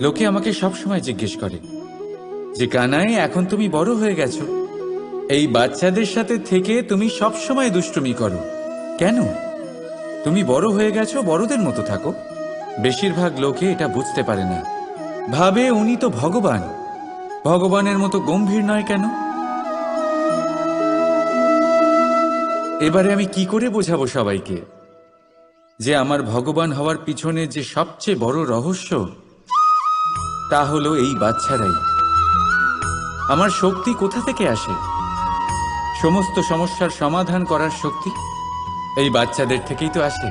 লোকে আমাকে সব সময় জিজ্ঞেস করে যে, কানাই, এখন তুমি বড় হয়ে গেছো। এই বাচ্চাদের সাথে থেকে তুমি সব সময় দুষ্টুমি করো। কেন? তুমি বড় হয়ে গেছো, বড়দের মতো থাকো। বেশিরভাগ লোকে এটা বুঝতে পারে না। ভাবে উনি তো ভগবান। ভগবানের মতো গম্ভীর নয় কেন? এবারে আমি কি করে বোঝাবো সবাইকে? যে আমার ভগবান হওয়ার পিছনে যে সবচেয়ে বড় রহস্য, তা হলো এই বাচ্চারাই। আমার শক্তি কোথা থেকে আসে? সমস্ত সমস্যার সমাধান করার শক্তি এই বাচ্চাদের থেকেই তো আসে।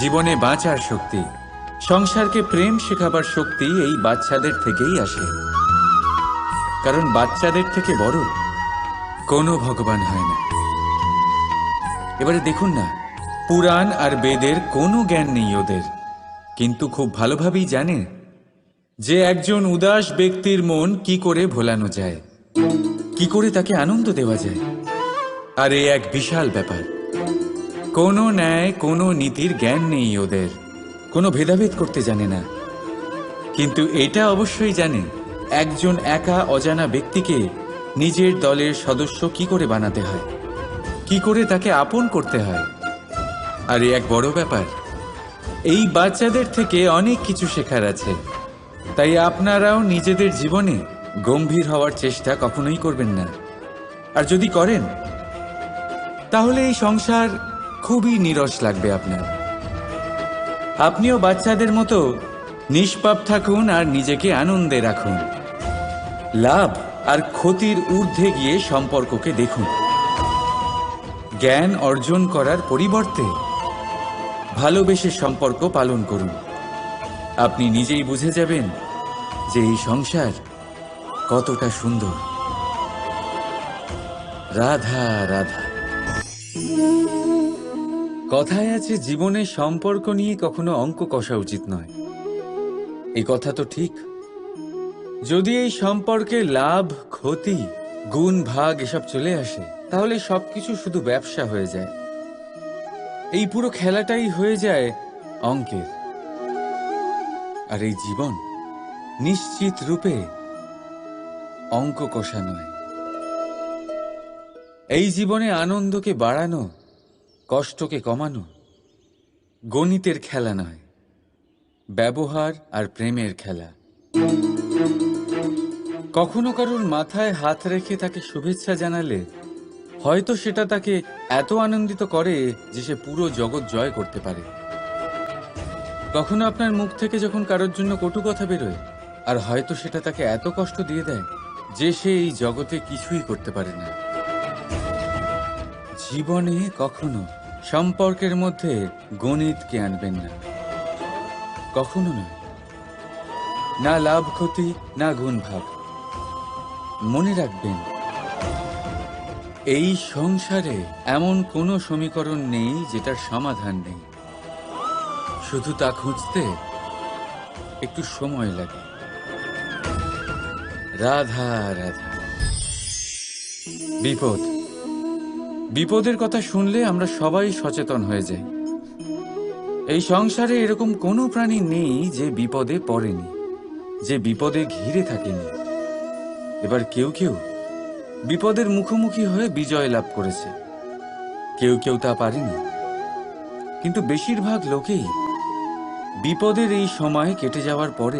জীবনে বাঁচার শক্তি, সংসারকে প্রেম শেখাবার শক্তি এই বাচ্চাদের থেকেই আসে। কারণ বাচ্চাদের থেকে বড় কোনো ভগবান হয় না। এবারে দেখুন না পুরাণ আর বেদের কোনো জ্ঞান নেই ওদের। কিন্তু খুব ভালোভাবেই জানে যে একজন উদাস ব্যক্তির মন কি করে ভোলানো যায়, কি করে তাকে আনন্দ দেওয়া যায়। আর এ এক বিশাল ব্যাপার। কোনো ন্যায়, কোনো নীতির জ্ঞান নেই ওদের। কোনো ভেদাভেদ করতে জানে না। কিন্তু এটা অবশ্যই জানে, একজন একা অজানা ব্যক্তিকে নিজের দলের সদস্য কি করে বানাতে হয়, কি করে তাকে আপন করতে হয়। আর এক বড় ব্যাপার, এই বাচ্চাদের থেকে অনেক কিছু শেখার আছে। তাই আপনারাও নিজেদের জীবনে গম্ভীর হওয়ার চেষ্টা কখনোই করবেন না। আর যদি করেন, তাহলে এই সংসার খুবই নিরস লাগবে আপনার। আপনিও বাচ্চাদের মতো নিষ্পাপ থাকুন আর নিজেকে আনন্দে রাখুন। লাভ আর ক্ষতির ঊর্ধ্বে গিয়ে সম্পর্ককে দেখুন। জ্ঞান অর্জন করার পরিবর্তে ভালোবেসে সম্পর্ক পালন করুন। আপনি নিজেই বুঝে যাবেন যে এই সংসার কতটা সুন্দর। রাধা রাধা। কথায় আছে, জীবনে সম্পর্ক নিয়ে কখনো অঙ্ক কষা উচিত নয়। এই কথা তো ঠিক। যদি এই সম্পর্কে লাভ, ক্ষতি, গুণ, ভাগ এসব চলে আসে, তাহলে সবকিছু শুধু ব্যবসা হয়ে যায়। এই পুরো খেলাটাই হয়ে যায় অঙ্কের। আর এই জীবন নিশ্চিত রূপে অঙ্ক কষা নয় এই জীবনে আনন্দকে বাড়ানো, কষ্টকে কমানো গণিতের খেলা নয়, ব্যবহার আর প্রেমের খেলা। কখনো কারোর মাথায় হাত রেখে তাকে শুভেচ্ছা জানালে হয়তো সেটা তাকে এত আনন্দিত করে যে সে পুরো জগৎ জয় করতে পারে। কখনো আপনার মুখ থেকে যখন কারোর জন্য কটু কথা বেরোয়, আর হয়তো সেটা তাকে এত কষ্ট দিয়ে দেয় যে সে এই জগতে কিছুই করতে পারে না। জীবনে কখনো সম্পর্কের মধ্যে গণিতকে আনবেন না। কখনো নয় না লাভ ক্ষতি, না গুণ ভাগ মনে রাখবেন এই সংসারে এমন কোনো সমীকরণ নেই যেটার সমাধান নেই। শুধু তা খুঁজতে একটু সময় লাগে। রাধা রাধা। বিপদ। বিপদের কথা শুনলে আমরা সবাই সচেতন হয়ে যাই। এই সংসারে এরকম কোনো প্রাণী নেই যে বিপদে পড়েনি, যে বিপদে ঘিরে থাকেনি। এবার কেউ কেউ বিপদের মুখোমুখি হয়ে বিজয় লাভ করেছে। কেউ কেউ তা পারেনি। কিন্তু বেশিরভাগ লোকেই বিপদের এই সময় কেটে যাওয়ার পরে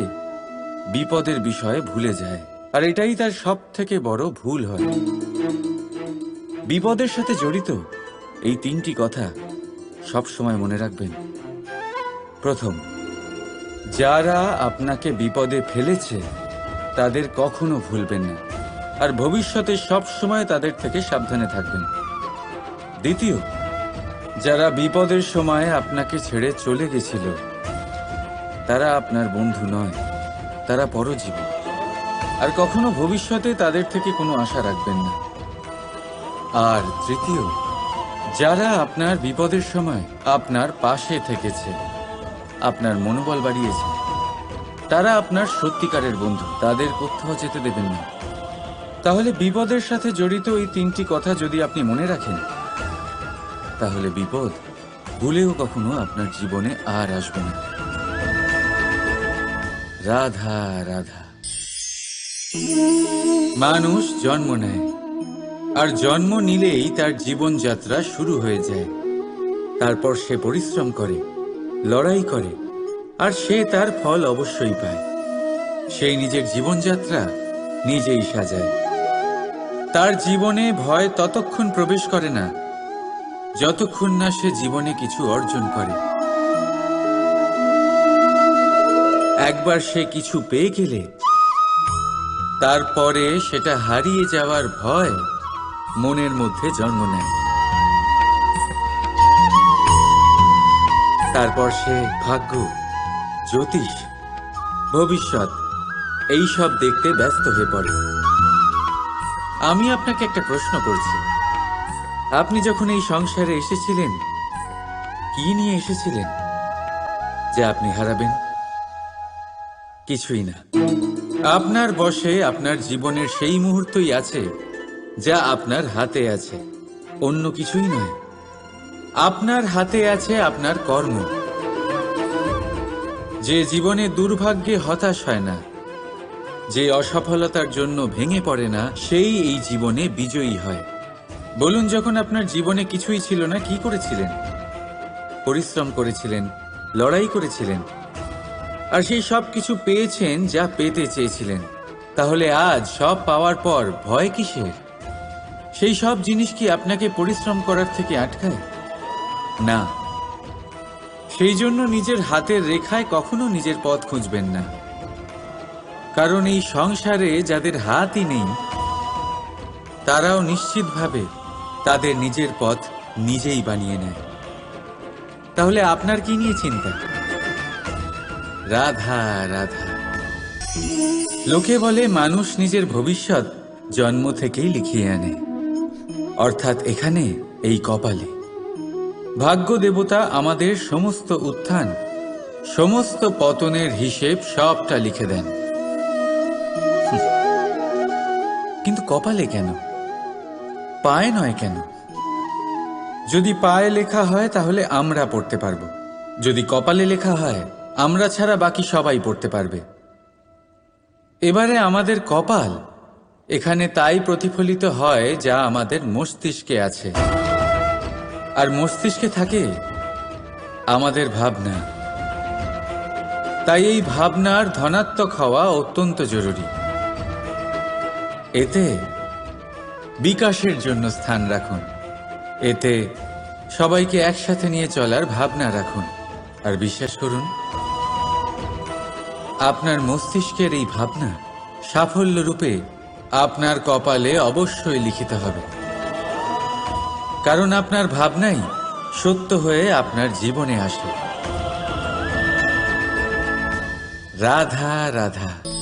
বিপদের বিষয়ে ভুলে যায়। আর এটাই তার সব থেকে বড় ভুল হয়। বিপদের সাথে জড়িত এই তিনটি কথা সব সময় মনে রাখবেন। প্রথম, যারা আপনাকে বিপদে ফেলেছে, তাদের কখনো ভুলবেন না। আর ভবিষ্যতে সব সময় তাদের থেকে সাবধানে থাকবেন। দ্বিতীয়, যারা বিপদের সময় আপনাকে ছেড়ে চলে গেছিল, তারা আপনার বন্ধু নয়, তারা পরজীবী। আর কখনো ভবিষ্যতে তাদের থেকে কোনো আশা রাখবেন না। আর তৃতীয়, যারা আপনার বিপদের সময় আপনার পাশে থেকেছে, আপনার মনোবল বাড়িয়েছে, তারা আপনার সত্যিকারের বন্ধু, তাদের কোথাও যেতে দেবেন না। তাহলে বিপদের সাথে জড়িত এই তিনটি কথা যদি আপনি মনে রাখেন, তাহলে বিপদ ভুলেও কখনো আপনার জীবনে আর আসবে না। রাধা রাধা। মানুষ জন্ম নেয়, আর জন্ম নিলেই তার জীবনযাত্রা শুরু হয়ে যায়। তারপর সে পরিশ্রম করে, লড়াই করে, আর সে তার ফল অবশ্যই পায়। সেই নিজের জীবনযাত্রা নিজেই সাজায়। তার জীবনে ভয় ততক্ষণ প্রবেশ করে না, যতক্ষণ না সে জীবনে কিছু অর্জন করে। একবার সে কিছু পেয়ে গেলে, তারপরে সেটা হারিয়ে যাওয়ার ভয় মনের মধ্যে জন্ম নেয়। তারপর সে ভাগ্য, জ্যোতিষ, ভবিষ্যৎ এইসব দেখতে ব্যস্ত হয়ে পড়ে। আমি আপনাকে একটা প্রশ্ন করছি। আপনি যখন এই সংসারে এসেছিলেন, কি নিয়ে এসেছিলেন, যে আপনি হারাবেন? কিছুই না। আপনার বসে আপনার জীবনের সেই মুহূর্তই আছে, যা আপনার হাতে আছে। অন্য কিছুই নয়। আপনার হাতে আছে আপনার কর্ম। যে জীবনে দুর্ভাগ্যে হতাশ হয় না যে অসফলতার জন্য ভেঙে পড়ে না, সেই এই জীবনে বিজয়ী হয়। বলুন, যখন আপনার জীবনে কিছুই ছিল না, কি করেছিলেন? পরিশ্রম করেছিলেন, লড়াই করেছিলেন, আর সেই সব কিছু পেয়েছেন যা পেতে চেয়েছিলেন। তাহলে আজ সব পাওয়ার পর ভয় কিসের? সেই সব জিনিস কি আপনাকে পরিশ্রম করার থেকে আটকায়? না। সেই জন্য নিজের হাতের রেখায় কখনো নিজের পথ খুঁজবেন না। কারণ এই সংসারে যাদের হাতই নেই, তারাও নিশ্চিতভাবে তাদের নিজের পথ নিজেই বানিয়ে নেয়। তাহলে আপনার কি নিয়ে চিন্তা? রাধা রাধা। লোকে বলে মানুষ নিজের ভবিষ্যৎ জন্ম থেকেই লিখিয়ে আনে। অর্থাৎ এখানে এই কপালে। ভাগ্য দেবতা আমাদের সমস্ত উত্থান, সমস্ত পতনের হিসেব সবটা লিখে দেন। কিন্তু কপালে কেন? পায়ে নয় কেন? যদি পায়ে লেখা হয়, তাহলে আমরা পড়তে পারব। যদি কপালে লেখা হয়, আমরা ছাড়া বাকি সবাই পড়তে পারবে। এবারে আমাদের কপাল, এখানে তাই প্রতিফলিত হয় যা আমাদের মস্তিষ্কে আছে। আর মস্তিষ্কে থাকে আমাদের ভাবনা। তাই এই ভাবনার ধনাত্মক হওয়া অত্যন্ত জরুরি। এতে বিকাশের জন্য স্থান রাখুন। এতে সবাইকে একসাথে নিয়ে চলার ভাবনা রাখুন। আর বিশ্বাস করুন, আপনার মস্তিষ্কের এই ভাবনা সাফল্য রূপে আপনার কপালে অবশ্যই লিখিত হবে। কারণ আপনার ভাবনাই সত্য হয়ে আপনার জীবনে আসে। রাধা রাধা।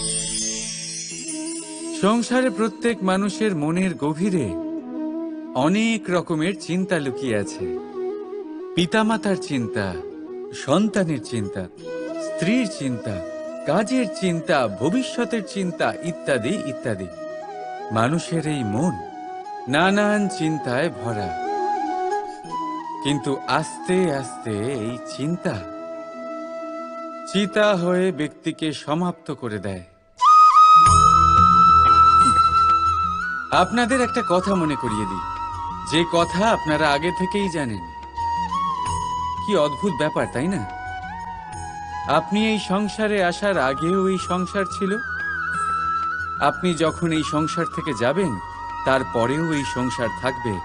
সংসারে প্রত্যেক মানুষের মনের গভীরে অনেক রকমের চিন্তা লুকিয়ে আছে। পিতামাতার চিন্তা, সন্তানের চিন্তা, স্ত্রীর চিন্তা, কাজের চিন্তা, ভবিষ্যতের চিন্তা ইত্যাদি ইত্যাদি। মানুষের এই মন নানান চিন্তায় ভরা। কিন্তু আস্তে আস্তে এই চিন্তা চিতা হয়ে ব্যক্তিকে সমাপ্ত করে দেয়। আপনাদের একটা কথা মনে করিয়ে দিই। যে কথা আপনারা আগে থেকেই জানেন। কি অদ্ভুত ব্যাপার, তাই না? আপনি এই সংসারে আসার আগেও এই সংসার ছিল? আপনি যখন এই সংসার থেকে যাবেন, তারপরেও এই সংসার থাকবে।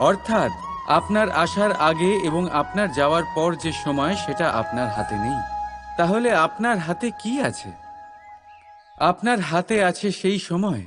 অর্থাৎ, আপনার আসার আগে এবং আপনার যাওয়ার পর যে সময়, সেটা আপনার হাতে নেই। তাহলে আপনার হাতে কি আছে? আপনার হাতে আছে সেই সময়।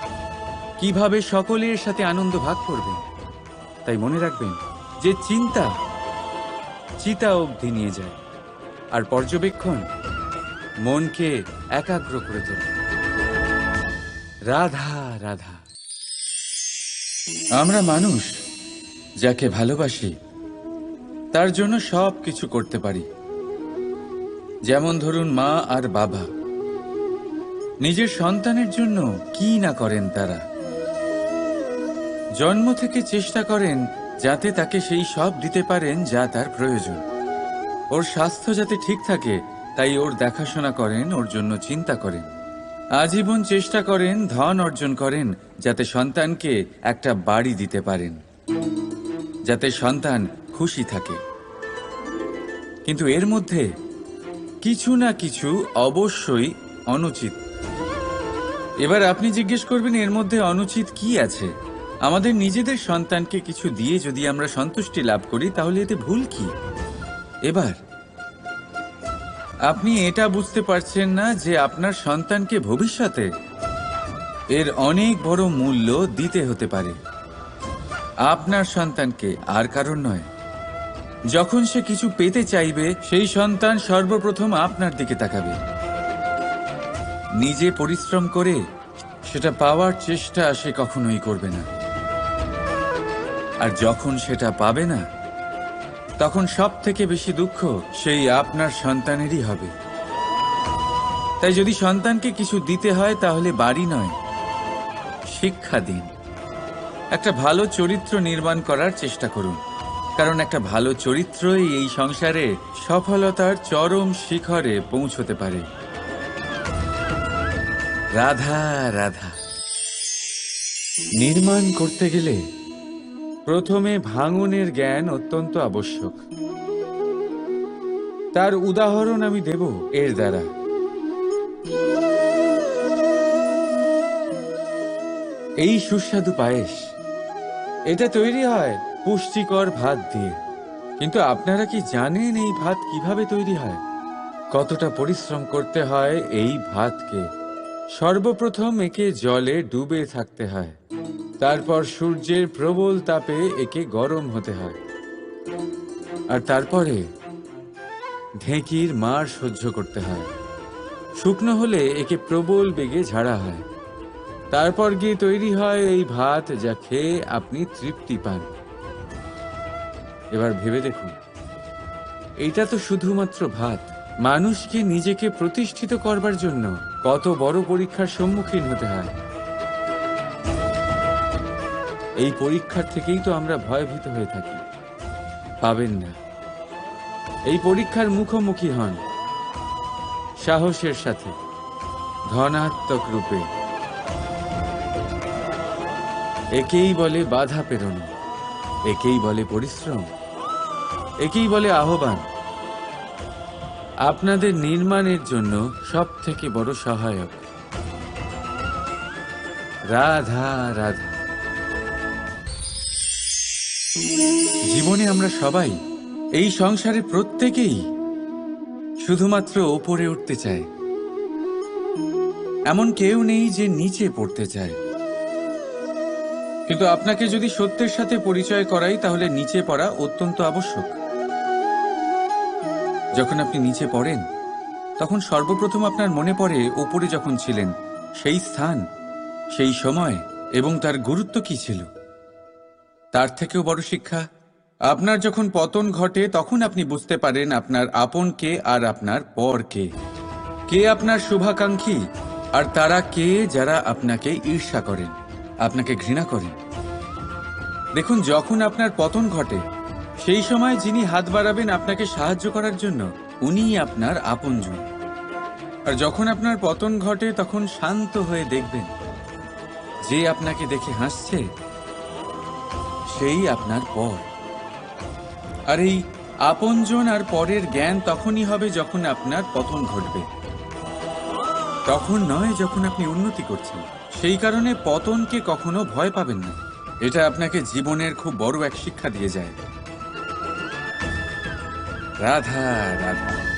কীভাবে সকলের সাথে আনন্দ ভাগ করবেন? তাই মনে রাখবেন যে চিন্তা চিতা অবধি নিয়ে যায়, আর পর্যবেক্ষণ মনকে একাগ্র করে তোলে। রাধা রাধা। আমরা মানুষ যাকে ভালোবাসি, তার জন্য সব কিছু করতে পারি। যেমন ধরুন মা আর বাবা। নিজের সন্তানের জন্য কি না করেন তারা? জন্ম থেকে চেষ্টা করেন যাতে তাকে সেই সব দিতে পারেন যা তার প্রয়োজন। ওর স্বাস্থ্য যাতে ঠিক থাকে, তাই ওর দেখাশোনা করেন, ওর জন্য চিন্তা করেন। আজীবন চেষ্টা করেন, ধন অর্জন করেন, যাতে সন্তানকে একটা বাড়ি দিতে পারেন। যাতে সন্তান খুশি থাকে। কিন্তু এর মধ্যে কিছু না কিছু অবশ্যই অনুচিত। এবার আপনি জিজ্ঞেস করবেন, এর মধ্যে অনুচিত কি আছে? আমাদের নিজেদের সন্তানকে কিছু দিয়ে যদি আমরা সন্তুষ্টি লাভ করি, তাহলে এতে ভুল কি? এবার, আপনি এটা বুঝতে পারছেন না যে আপনার সন্তানকে ভবিষ্যতে এর অনেক বড় মূল্য দিতে হতে পারে। আপনার সন্তানকে আর কারণ নয়। যখন সে কিছু পেতে চাইবে, সেই সন্তান সর্বপ্রথম আপনার দিকে তাকাবে। নিজে পরিশ্রম করে সেটা পাওয়ার চেষ্টা সে কখনোই করবে না। আর যখন সেটা পাবে না, তখন সব থেকে বেশি দুঃখ সেই আপনার সন্তানেরই হবে। তাই যদি সন্তানকে কিছু দিতে হয়, তাহলে বাড়ি নয়, শিক্ষা দিন। একটা ভালো চরিত্র নির্মাণ করার চেষ্টা করুন, কারণ একটা ভালো চরিত্রই এই সংসারে সফলতার চরম শিখরে পৌঁছতে পারে। রাধা রাধা। নির্মাণ করতে গেলে প্রথমে ভাঙনের জ্ঞান অত্যন্ত আবশ্যক। তার উদাহরণ আমি দেব এর দ্বারা। এই সুস্বাদু পায়েস, এটা তৈরি হয় পুষ্টিকর ভাত দিয়ে। কিন্তু আপনারা কি জানেন এই ভাত কীভাবে তৈরি হয়? কতটা পরিশ্রম করতে হয় এই ভাতকে? সর্বপ্রথম একে জলে ডুবে থাকতে হয়। তারপর সূর্যের প্রবল তাপে একে গরম হতে হয়। আর তারপরে ঢেঁকির মার সহ্য করতে হয়। শুকনো হলে একে প্রবল বেগে ঝাড়া হয়। তারপর গিয়ে তৈরি হয় এই ভাত যা খেয়ে আপনি তৃপ্তি পান। এবার ভেবে দেখুন এটা তো শুধুমাত্র ভাত। মানুষকে নিজেকে প্রতিষ্ঠিত করবার জন্য কত বড় পরীক্ষার সম্মুখীন হতে হয়। এই পরীক্ষার থেকেই তো আমরা ভয়ভীত হয়ে থাকি। পাবেন না। এই পরীক্ষার মুখোমুখি হন। সাহসের সাথে। ধনাত্মক রূপে। একেই বলে বাধা পেরোনো একেই বলে পরিশ্রম। একেই বলে আহ্বান। আপনাদের নির্মাণের জন্য সব থেকে বড় সহায়ক। রাধা রাধা। জীবনে আমরা সবাই এই সংসারে প্রত্যেকেই শুধুমাত্র ওপরে উঠতে চায়। এমন কেউ নেই যে নিচে পড়তে চায়। কিন্তু আপনাকে যদি সত্যের সাথে পরিচয় করাই, তাহলে নিচে পড়া অত্যন্ত আবশ্যক। যখন আপনি নিচে পড়েন, তখন সর্বপ্রথম আপনার মনে পড়ে ওপরে যখন ছিলেন, সেই স্থান, সেই সময় এবং তার গুরুত্ব কি ছিল? তার থেকেও বড় শিক্ষা আপনার যখন পতন ঘটে, তখন আপনি বুঝতে পারেন আপনার আপন কে আর আপনার পর কে। কে আপনার শুভাকাঙ্ক্ষী, আর তারা কে যারা আপনাকে ঈর্ষা করেন, আপনাকে ঘৃণা করেন। দেখুন, যখন আপনার পতন ঘটে, সেই সময় যিনি হাত বাড়াবেন আপনাকে সাহায্য করার জন্য, উনিই আপনার আপনজন। আর যখন আপনার পতন ঘটে, তখন শান্ত হয়ে দেখবেন, যে আপনাকে দেখে হাসছে, সেই আপনার পর। আর এই আপনজন আর পরের জ্ঞান তখনই হবে যখন আপনার পতন ঘটবে। তখন নয় যখন আপনি উন্নতি করছেন। সেই কারণে পতনকে কখনো ভয় পাবেন না। এটা আপনাকে জীবনের খুব বড় এক শিক্ষা দিয়ে যায়। রাধা রাধা।